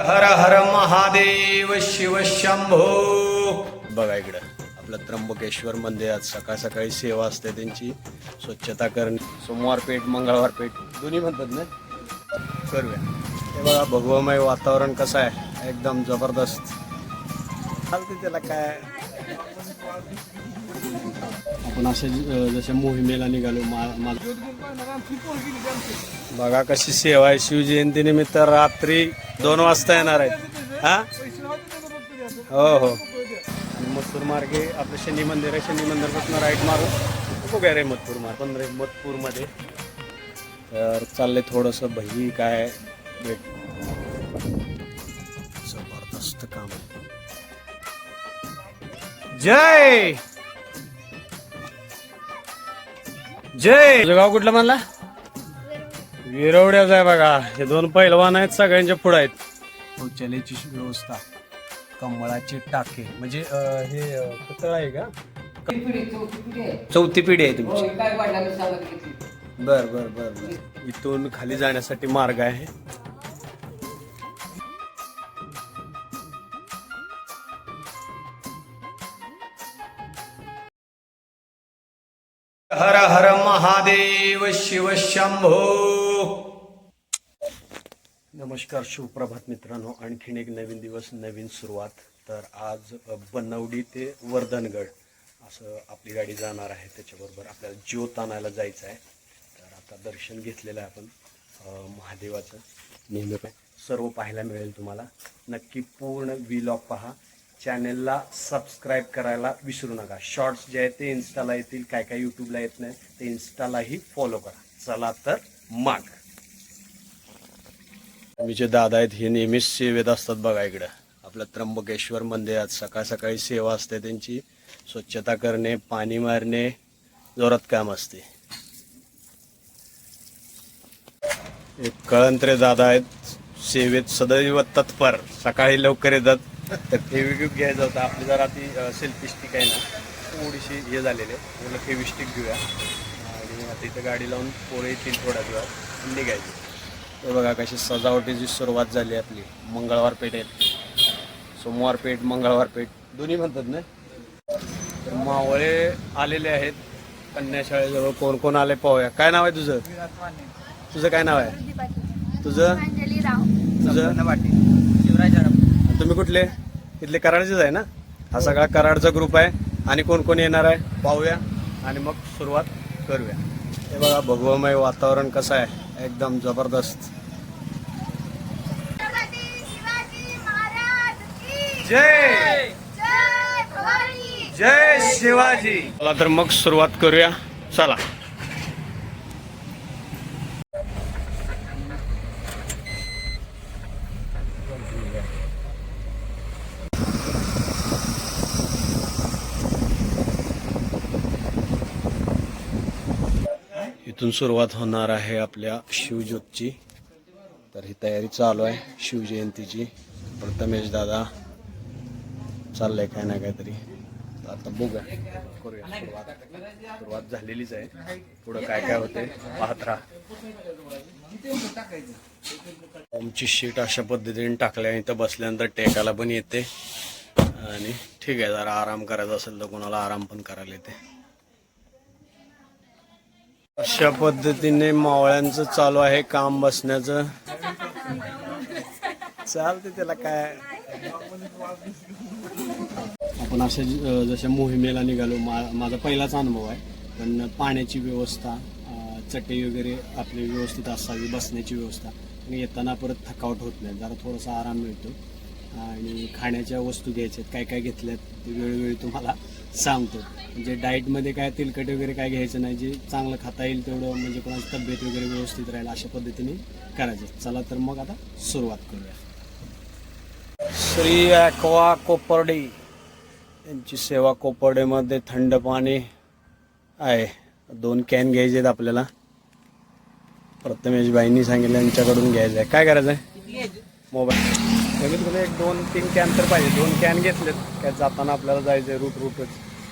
हर हर महादेव शिव शंभो. बघा इकडं आपलं त्र्यंबकेश्वर मंदिरात सकाळ सकाळी सेवा असते त्यांची स्वच्छता करणे. सोमवार पेठ मंगळवार पेठ दोन्ही म्हणतात ना? करूया. हे बघा भगवमय वातावरण कसं आहे? एकदम जबरदस्त. चालते त्याला काय? आपण असे जसे मोहिमेला निघालो मा- बघा कशी सेवा आहे. शिवजयंती निमित्त रात्री दोन वाजता येणार आहे हा? हो हो. मथपूर मार्गे आपलं शनी मंदिर आहे. शनी मंदिरपासून राईट मारून बघूया रे मथपूर मार्ग. पण रे मथपूरमध्ये तर चाललंय थोडंसं भई काय. भेट जबरदस्त काम. जय! जय! तुझं गाव कुठलं म्हणला? विरवड्याच आहे बघा. हे दोन पैलवान आहेत सगळ्यांच्या पुढे आहेत. शौचालयाची व्यवस्था कमळाचे टाके. म्हणजे अं, हे अं, पुतळा आहे का? चौथी पिढी आहे तुमची. बर बर बर बर. इथून खाली जाण्यासाठी मार्ग आहे. हर हर महादेव शिव शंभो. नमस्कार शिवप्रभात मित्रांनो. आणखीन एक नवीन दिवस नवीन सुरुवात. तर आज बनवडी ते वर्धनगड असं आपली गाडी जाणार आहे. त्याच्याबरोबर आपल्याला ज्योत आणायला जायचं आहे. तर आता दर्शन घेतलेलं आहे आपण. महादेवाचं. नेहमी सर्व पाहायला मिळेल तुम्हाला. नक्की पूर्ण व्लॉग पहा. चॅनेलला सबस्क्राईब करायला विसरू नका. शॉर्ट्स जे आहेत ते इन्स्टाला येतील काय काय यूट्यूबला येत नाही ते इन्स्टालाही फॉलो करा. चला तर मग. मी जे दादा आहेत हे नेहमीच सेवेत असतात बघा इकडं. आपलं त्र्यंबकेश्वर मंदिरात सकाळ सकाळी सेवा असते त्यांची. स्वच्छता करणे पाणी मारणे जोरात काम असते. एक कळंत्रे दादा आहेत. सेवेत सदैव तत्पर. सकाळी लवकर येतात. तर फेविक्विक घ्यायचं होतं. आपली जरा ती सेल्फी स्टिक आहे ना थोडीशी हे झालेली आहे. म्हणलं फेविस्टिक घेऊया. आणि आता इथं गाडी लावून पोळे येतील थोड्या वेळात निघायची. हे बघा कशी सजावटीची सुरुवात झाली आपली. मंगळवार पेठेत सोमवार पेठ मंगळवार पेठ. दोन्ही म्हणतात ना? तर मावळे आलेले आहेत. कन्याशाळेजवळ कोण कोण आले पाहूया. काय नाव आहे तुझं? तुझं काय नाव आहे? तुझं? तुझं? तुम्ही कुठले? इथले कराडचेच आहे ना? हा सगळा कराडचा ग्रुप आहे. आणि कोण कोण येणार आहे? पाहूया. आणि मग सुरुवात करूया. हे बघा भगवमय वातावरण कसं आहे? एकदम जबरदस्त. जय! जय शिवाजी! चला तर मग सुरुवात करूया. चला. इथून सुरुवात होणार आहे आपल्या शिवज्योतची. तर ही तयारी चालू आहे शिवजयंतीची. प्रथमेश दादा चाललंय काय ना काहीतरी. तर आता बघूया. करूया सुरुवात. सुरुवात झालेलीच आहे. पुढं काय काय होते पाहत राहा. आमची शीट अशा पद्धतीने टाकल्या इथं बसल्यानंतर टेकाला पण येते. आणि ठीक आहे जरा आराम करायचा असेल तर कोणाला आराम पण करायला येते. अशा पद्धतीने मावळ्यांचं चालू आहे काम बसण्याचं. चालते त्याला काय? आपण असे जशा मोहिमेला निघालो मा माझा पहिलाच अनुभव आहे. पण पाण्याची व्यवस्था चटई वगैरे आपली व्यवस्थित असावी बसण्याची व्यवस्था. आणि येताना परत थकावट होत नाही जरा थोडासा आराम मिळतो. आणि खाण्याच्या वस्तू घ्यायच्या आहेत काय काय घेतल्यात ते वेळोवेळी तुम्हाला सांगतो. म्हणजे डाईटमध्ये काय तेलकट वगैरे काय घ्यायचं नाही जे चांगलं खाता येईल तेवढं म्हणजे कोणाची तब्येत वगैरे व्यवस्थित राहील अशा पद्धतीने करायचं. चला तर मग आता सुरुवात करूया. श्री ॲक्वा कोपर्डे. यांची सेवा कोपर्डेमध्ये थंड पाणी आहे. दोन कॅन घ्यायचे आहेत आपल्याला. प्रथमेश बाईंनी सांगितलं यांच्याकडून घ्यायचं आहे काय करायचं आहे मोबाईल. कमीत कमी एक दोन तीन कॅन तर पाहिजे. दोन कॅन घेतलेत. काय जाताना आपल्याला जायचं आहे रूट रूटच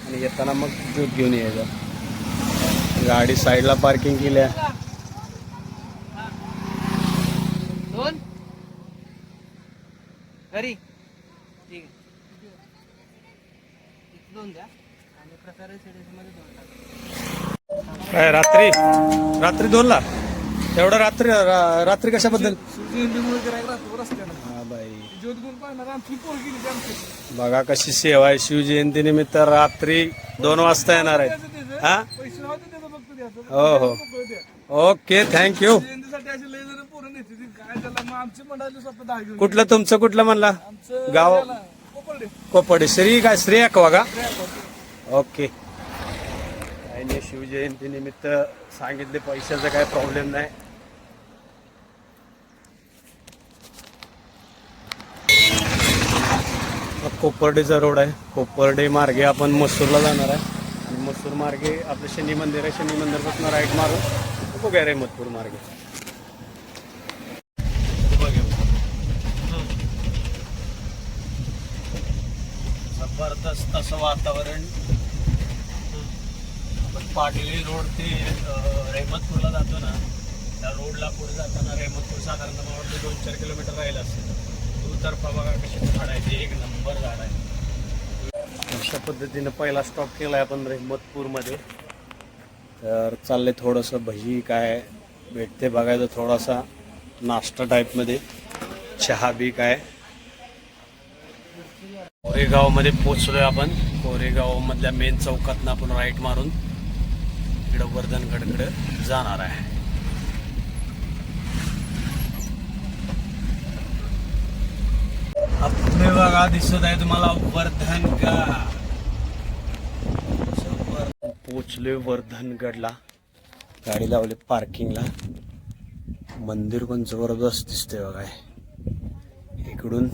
आणि येताना मग ज्यूस घेऊन यायचं. गाडी साईडला पार्किंग केली आहे. दोन. घरी. ठीक आहे. इथं दोन द्या. आणि प्रकारे मध्ये दोन टाका. काय रात्री. रात्री दोनला? एवढं रात्री रा- रात्री कशाबद्दल? हा बाई. बघा कशी सेवा आहे शिवजयंती निमित्त रात्री दोन वाजता येणार आहेत. हा? हो हो. ओके थँक्यू कुठलं तुमचं कुठलं म्हणला? गाव? कोपडे श्री काय श्री अकवा का? ओके. काही नाही शिवजयंती निमित्त सांगितले पैशाचा काय प्रॉब्लेम नाही. कोपर्डेचा रोड आहे. कोपर्डे मार्गे आपण मसूरला जाणार आहे. आणि मसूर मार्गे आपलं शनी मंदिर आहे. शनी मंदिरपासून राईट मारून बघूया रे मथुर मार्गे. जबरदस्त असं वातावरण. आपण पाडली रोड ते अं, रेहमतपूरला जातो ना त्या रोडला पुढे जाताना रेहमतपूर साधारण दोन चार किलोमीटर राहिला असेल दुतर्फा बघा कशी झाड आहे ते एक नंबर झाड आहे. अशा पद्धतीनं पहिला स्टॉप केला आहे आपण रेहमतपूरमध्ये. तर चाललंय थोडंसं भजी काय भेटते बघायचं थोडासा नाश्ता टाईपमध्ये चहा बी काय. कोरेगावमध्ये पोचलोय आपण. कोरेगावमधल्या मेन चौकातनं आपण राईट मारून इकडं वर्धनगडकडे जाणार आहे. आपले बघा दिसत आहे तुम्हाला वर्धनगड. पोचले वर्धनगडला. गाडी लावली पार्किंगला मंदिर पण जबरदस्त दिसतंय बघा इकडून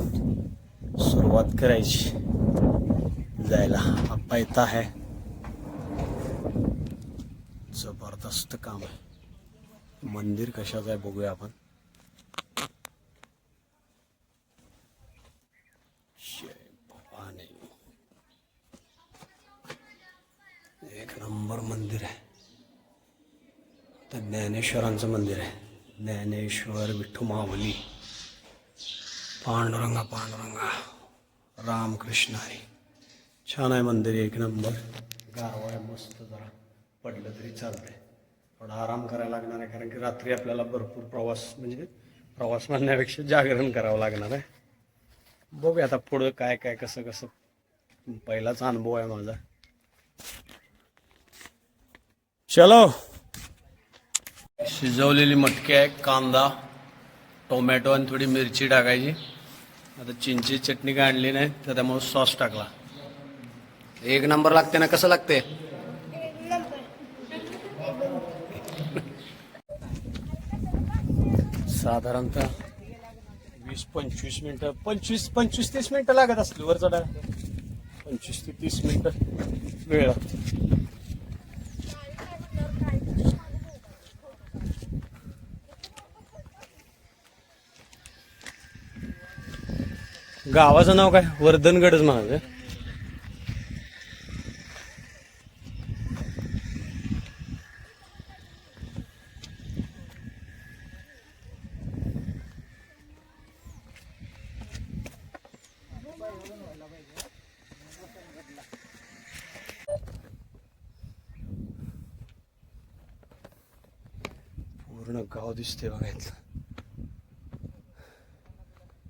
सुरुवात करायची. जायला आप्पा येत आहे. जबरदस्त काम आहे. मंदिर कशाचं आहे बघूया आपण जय भवानी एक नंबर मंदिर आहे. तर ज्ञानेश्वरांचं मंदिर आहे. ज्ञानेश्वर विठ्ठू माऊली पांडुरंगा पांडुरंगा रामकृष्ण आहे छान आहे मंदिर एक नंबर. गारवा आहे मस्त जरा पडलं तरी चालतंय. थोडा आराम करायला लागणार आहे कारण की रात्री आपल्याला भरपूर प्रवास म्हणजे प्रवास म्हणण्यापेक्षा जागरण करावं लागणार आहे. बघूया आता पुढं काय काय कसं कसं. पहिलाच अनुभव आहे माझा. चलो। शिजवलेली मटकी आहे कांदा टोमॅटो आणि थोडी मिरची टाकायची. आता चिंची चटणी काय आणली नाही तर त्यामुळे सॉस टाकला. एक नंबर लागते ना कसं लागते? साधारणतः वीस पंचवीस मिनिटं पंचवीस पंचवीस तीस मिनिटं लागत असतील वरचा पंचवीस ते तीस मिनिटं वेळ लागतो. गावाचं नाव काय? वर्धनगडच म्हणायचं पूर्ण गाव दिसते बघायचं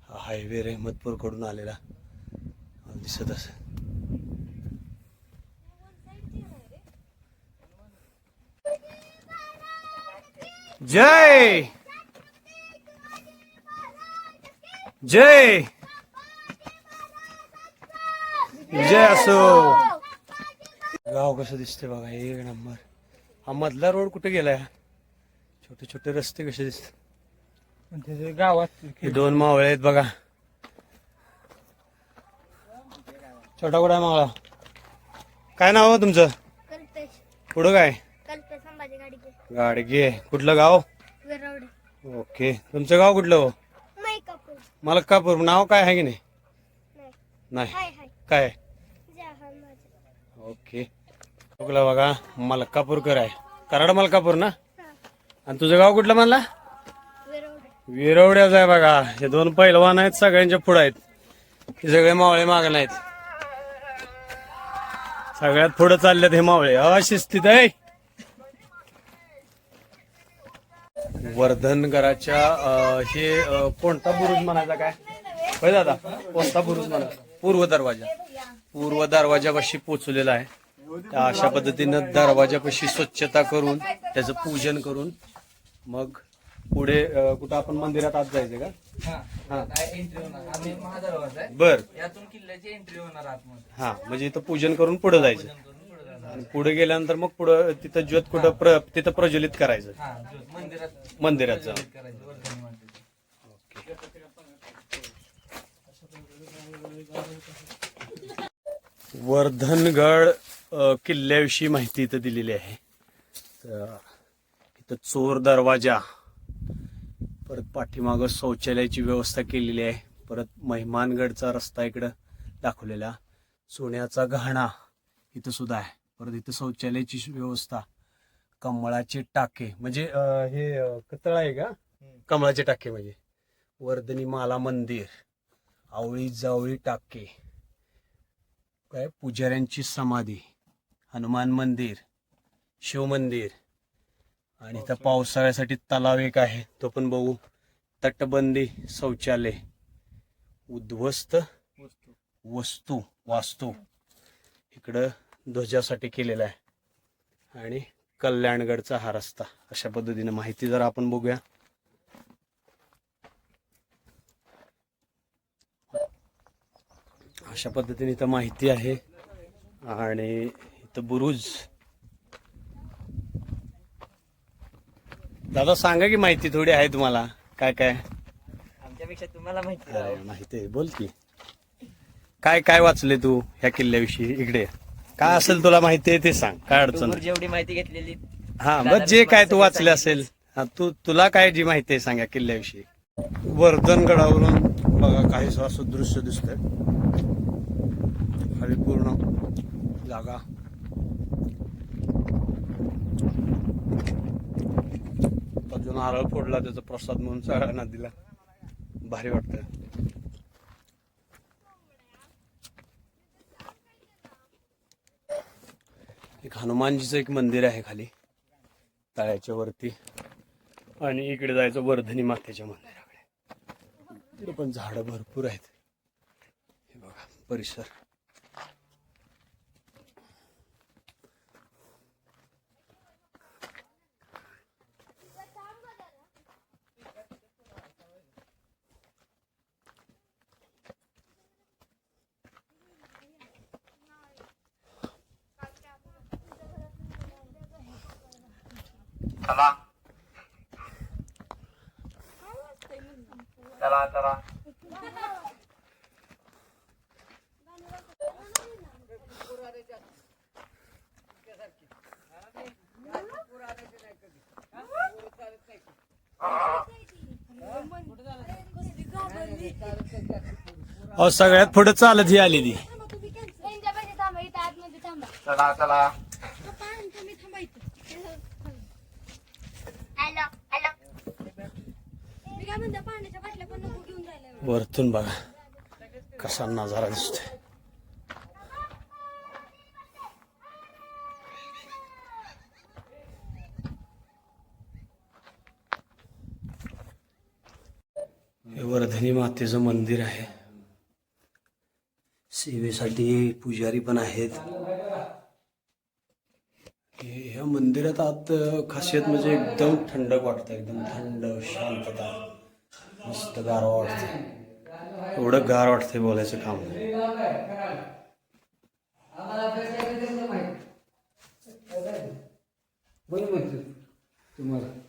हा हायवे रेहमतपूरकडून आलेला. दिसत असेल. जय! जय! जय असो. गाव कसं दिसते बघा एक नंबर. हा मधला रोड कुठे गेलाय? छोटे छोटे रस्ते कसे दिसतात? गावात हे दोन मावळे आहेत बघा. छोटा कुठा मावळा काय नाव आहे तुमचं? कल्पेश. पुढं काय? कल्पेश संभाजी गाडी गाडी घे कुठलं गाव? वेरवडे ओके. तुमचं गाव कुठलं हो? नाही कापूर मलकापूर. नाव काय आहे की नाही? नाही. नाही. हाय हाय. काय? जहान माझं. ओके. बघला बघा. मलकापूरकर आहे. कराड मलकापूर ना? हा. आणि तुझं गाव कुठलं म्हणला? वेरवडे विरवड्याच आहे बघा. हे दोन पैलवान आहेत सगळ्यांच्या पुढे आहेत. हे सगळे मावळे मागला आहेत सगळ्यात पुढे चालल्यात हे मावळे अशिस्थित आहे. वर्धनगराच्या हे कोणता बुरुज म्हणायचा काय? होय दादा कोणता बुरुज म्हणायचा? पूर्व दरवाजा. पूर्व दरवाजापाशी पोचलेला आहे. त्या अशा पद्धतीनं दरवाजापाशी स्वच्छता करून त्याचं पूजन करून मग पुढे अं, कुठं आपण मंदिरात आत जायचं का? हा एंट्री होणार. आम्ही महादरवाजा आहे. बर. यातून किल्ल्याची एंट्री होणार आतमध्ये. हा म्हणजे इथं पूजन करून पुढे जायचं. करून पुढे जाणार आणि पुढे गेल्यानंतर मग पुढं तिथं ज्योत कुठं प्र तिथं प्रज्वलित करायचं. हा मंदिरात मंदिरात जाऊन. करायचं. वर्धनगड अ, किल्ल्याविषयी माहिती इथं दिलेली आहे. तर इथं चोर दरवाजा परत पाठीमागं शौचालयाची व्यवस्था केलेली आहे. परत महिमानगडचा रस्ता इकडं दाखवलेला. सोन्याचा गहाणा इथं सुद्धा आहे. परत इथं शौचालयाची व्यवस्था. कमळाचे टाके. म्हणजे हे कतळ आहे का? कमळाचे टाके म्हणजे. वर्धनी माला मंदिर. आवळी जावळी टाके. काय? पुजाऱ्यांची समाधी. हनुमान मंदिर. शिव मंदिर. आणि इथं पावसाळ्यासाठी तलाव एक आहे. तो पण बघू. तटबंदी शौचालय. उद्ध्वस्त वस्तू वास्तू. इकडं ध्वजासाठी केलेला आहे. आणि कल्याणगडचा हा रस्ता. अशा पद्धतीने माहिती जर आपण बघूया. अशा पद्धतीने इथं माहिती आहे. आणि इथं बुरुज. दादा सांगा की माहिती थोडी आहे तुम्हाला. काय काय? आमच्यापेक्षा तुम्हाला माहिती माहिती आहे. बोल की. काय काय वाचले तू ह्या किल्ल्याविषयी? इकडे काय असेल तुला माहिती आहे ते सांग. काय अडचण नाही. जेवढी माहिती घेतलेली. हा बस जे काय तू वाचले असेल. हा तू तुला काय जी माहिती आहे सांग या किल्ल्याविषयी. वर्धनगडावरून बघा काही असं दृश्य दिसतंय. खाली पूर्ण जागा. नारळ फोडला त्याचा प्रसाद म्हणून सगळ्यांना दिला. भारी वाटतं एक हनुमानजीचं एक मंदिर आहे खाली तळ्याच्या वरती. आणि इकडे जायचं वर्धनी मातेच्या मंदिराकडे. तिकडे पण झाडं भरपूर आहेत. हे बघा परिसर. चला. चला चला. अहो सगळ्यात पुढे चालत ही आली ती त्यांच्या पाहिजे थांबा इथं आतमध्ये थांबा. चला चला. पाण्याच्या बाटल्या पण नको घेऊन जायला वरतून बघा. कसा नजारा दिसतोय. हे वर्धनी मातेचं मंदिर आहे. सेवेसाठी पुजारी पण आहेत. हे- ह्या मंदिरात आत खासियत म्हणजे एकदम थंडक वाटतं. एकदम थंड शांतता. मस्त गारवा वाटतं एवढं गार वाटतंय बोलायचं काम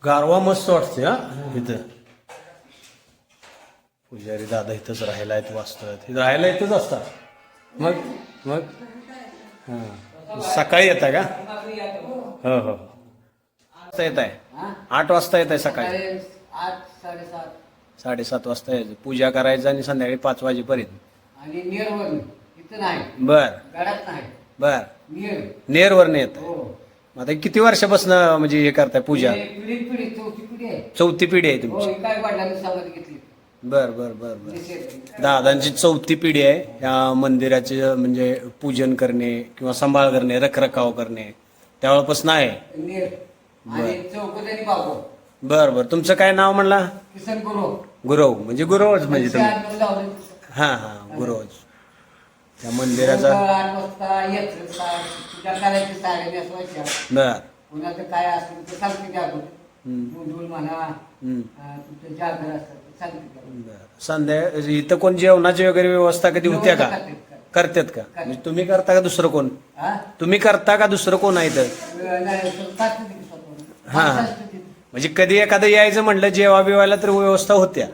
गारवा मस्त वाटते हा? इथं पुजारी दादा इथंच राहायला आहेत वाचतात इथं राहायला इथंच असतात मग मग। हां। सकाळी येत का हो हो येत आहे आठ वाजता येत आहे सकाळी आठ साडेसात साडेसात वाजता यायचं. पूजा करायचं आणि संध्याकाळी पाच वाजेपर्यंत. आणि इथं नाही. बर. गडात नाही. बर. नेर. नेरवरनं येत. हो. आता किती वर्षापासून म्हणजे हे करताय पूजा? हे पिढी पिढी चौथी पिढी आहे. चौथी पिढी आहे हो तुमची. ही काय वडिलांनी सांगत घेतली. बर बर बर बर. निषेध दादांची चौथी पिढी आहे. या मंदिराचे म्हणजे पूजन करणे किंवा सांभाळ करणे रखरखाव करणे त्यावेळेपासून आहे. नीर. आणि बाबू बर बर. तुमचं काय नाव म्हणला? किसन गुरव. म्हणजे गुरवच म्हणजे तुम्ही. हा हा. गुरवच. त्या मंदिराचा. आठ वाजता येत पूजा करायची साडे नेसवायच्या बर. कुणाचं काय असेल ते सांगते त्या अगोदर. हम्म. गुंडूल म्हणा हम्म. अं, तुमचं जागर असतात ते सांगते त्या अगोदर. बर. संध्या इथं कोण जेवणाची वगैरे व्यवस्था कधी होत्या का? करतात का? म्हणजे तुम्ही करता का दुसरं कोण? हा? तुम्ही करता का दुसरं कोण आहे इथं? अं, नाही, तो सांगते ती स्वतःहून. हा. म्हणजे कधी एखादं यायचं म्हटलं जेवा बिवायला तर व्यवस्था होत्या.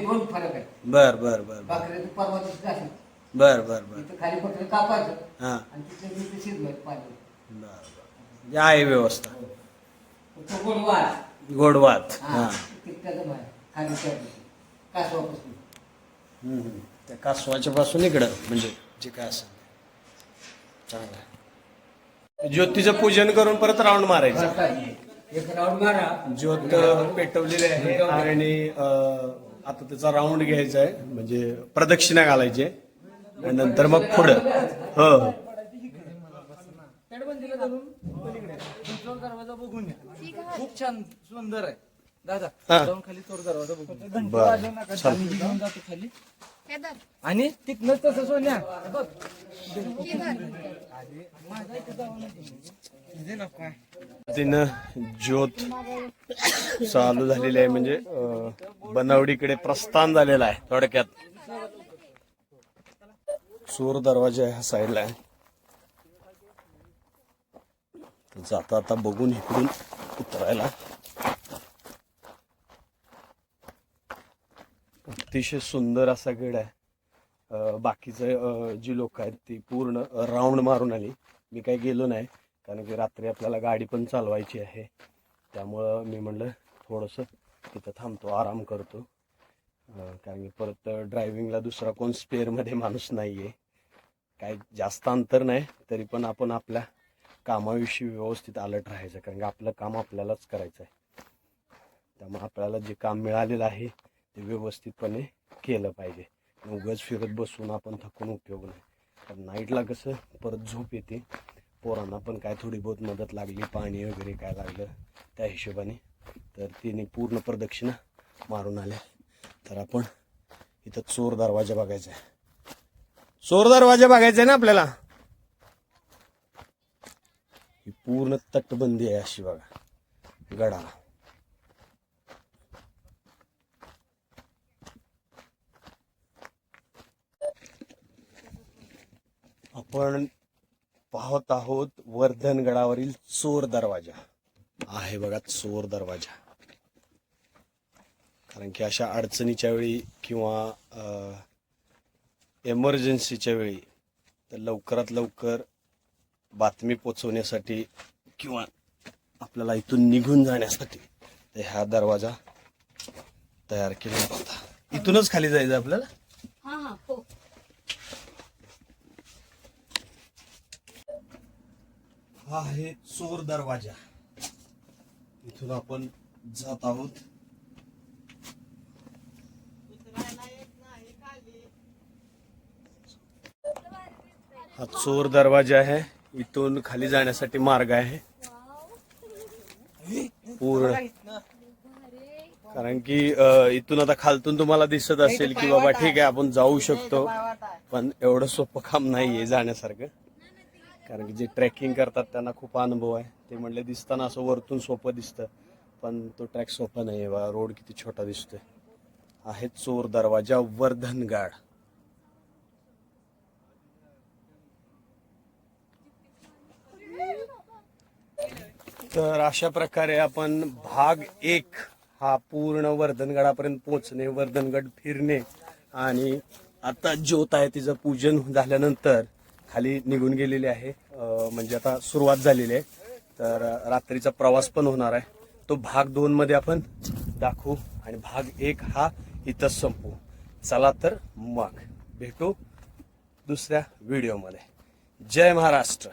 दोन फरक आहे बर बर बर बर. भाकऱ्याचं परवा दिवशी असेल बर बर बर. इथं खाली पत्र कापायचं. हा. आणि तिथे तिथे शिजवायचं पाणी. बर बर. म्हणजे आहे व्यवस्था. तो गोडवात हा. हा. बाहेर खाली त्या दिवशी. कासवापासून. हम्म, हम्म. त्या कासवाच्या पासून इकडं म्हणजे जे काय असेल चांगलं आहे. ज्योतीचं पूजन करून परत राऊंड मारायचं. एक राऊंड मारा. ज्योत पेटवलेली आहे. आणि आता त्याचा राऊंड घ्यायचा आहे. म्हणजे प्रदक्षिणा घालायची. आणि नंतर मग पुढं. हो. हो खूप छान सुंदर आहे. दादा खाली चोर दरवाजा बघून खाली. आणि तिथनंच तसं सोन्या. बघ. तिनं ज्योत चालू झालेली आहे म्हणजे बनावडीकडे प्रस्थान झालेलं आहे थोडक्यात. चोर दरवाजा ह्या साईडला. आहे जाता आता बघून इकडून उतरायला. अतिशय सुंदर असा गड आहे. बाकीचं जी लोक आहेत ती पूर्ण राऊंड मारून आली. मी काही गेलो नाही कारण की रात्री आपल्याला गाडी पण चालवायची आहे. त्यामुळं मी म्हणलं थोडंसं तिथं थांबतो आराम करतो. कारण की परत ड्रायव्हिंगला दुसरा कोण स्पेअरमध्ये माणूस नाही आहे काय जास्त अंतर नाही तरी पण आपण आपल्या कामाविषयी व्यवस्थित अलर्ट राहायचं कारण की आपलं काम आपल्यालाच करायचं आहे त्यामुळे आपल्याला जे काम मिळालेलं आहे ते व्यवस्थितपणे केलं पाहिजे. उगाच फिरत बसून आपण थकून उपयोग नाही. कारण नाईटला कसं परत झोप येते. पोरांना पण काय थोडी बहुत मदत लागली पाणी वगैरे काय लागलं त्या हिशोबाने. तर तिने पूर्ण प्रदक्षिणा मारून आल्या. तर आपण इथं चोर दरवाजा बघायचा आहे. चोर दरवाजा बघायचा आहे ना आपल्याला? ही पूर्ण तटबंदी आहे अशी बघा. गडाला. आपण पाहत आहोत वर्धनगडावरील चोर दरवाजा. आहे बघा चोर दरवाजा. कारण की अशा अडचणीच्या वेळी किंवा एमर्जन्सीच्या वेळी तर लवकरात लवकर बातमी पोचवण्यासाठी किंवा आपल्याला इथून निघून जाण्यासाठी तर ह्या दरवाजा तयार केला होता इथूनच खाली जायचं आपल्याला? हो. हा आहे चोर दरवाजा. इथून आपण जात आहोत. हा चोर दरवाजा आहे. इथून खाली जाण्यासाठी मार्ग आहे. पूर्ण. कारण की इथून आता खालतून तुम्हाला दिसत असेल की बाबा ठीक आहे आपण जाऊ शकतो. पण एवढं सोपं काम नाहीये जाण्यासारखं. कारण की जे ट्रॅकिंग करतात त्यांना खूप अनुभव आहे. ते म्हणले दिसताना असं वरतून सोपं दिसतं पण तो ट्रॅक सोपा नाही आहे बा रोड किती छोटा दिसतोय. आहे चोर दरवाजा वर्धनगाड तर अशा प्रकारे आपण भाग एक हा पूर्ण वर्धनगडापर्यंत पोहोचणे वर्धनगड फिरणे आणि आता ज्योत आहे तिचं पूजन झाल्यानंतर खाली निघून गेलेली आहे. म्हणजे आता सुरुवात झालेली आहे. तर रात्रीचा प्रवास पण होणार आहे. तो भाग दोन मध्ये आपण दाखवू आणि भाग एक हा इथंच संपू चला तर मग भेटू दुसऱ्या व्हिडिओमध्ये जय महाराष्ट्र.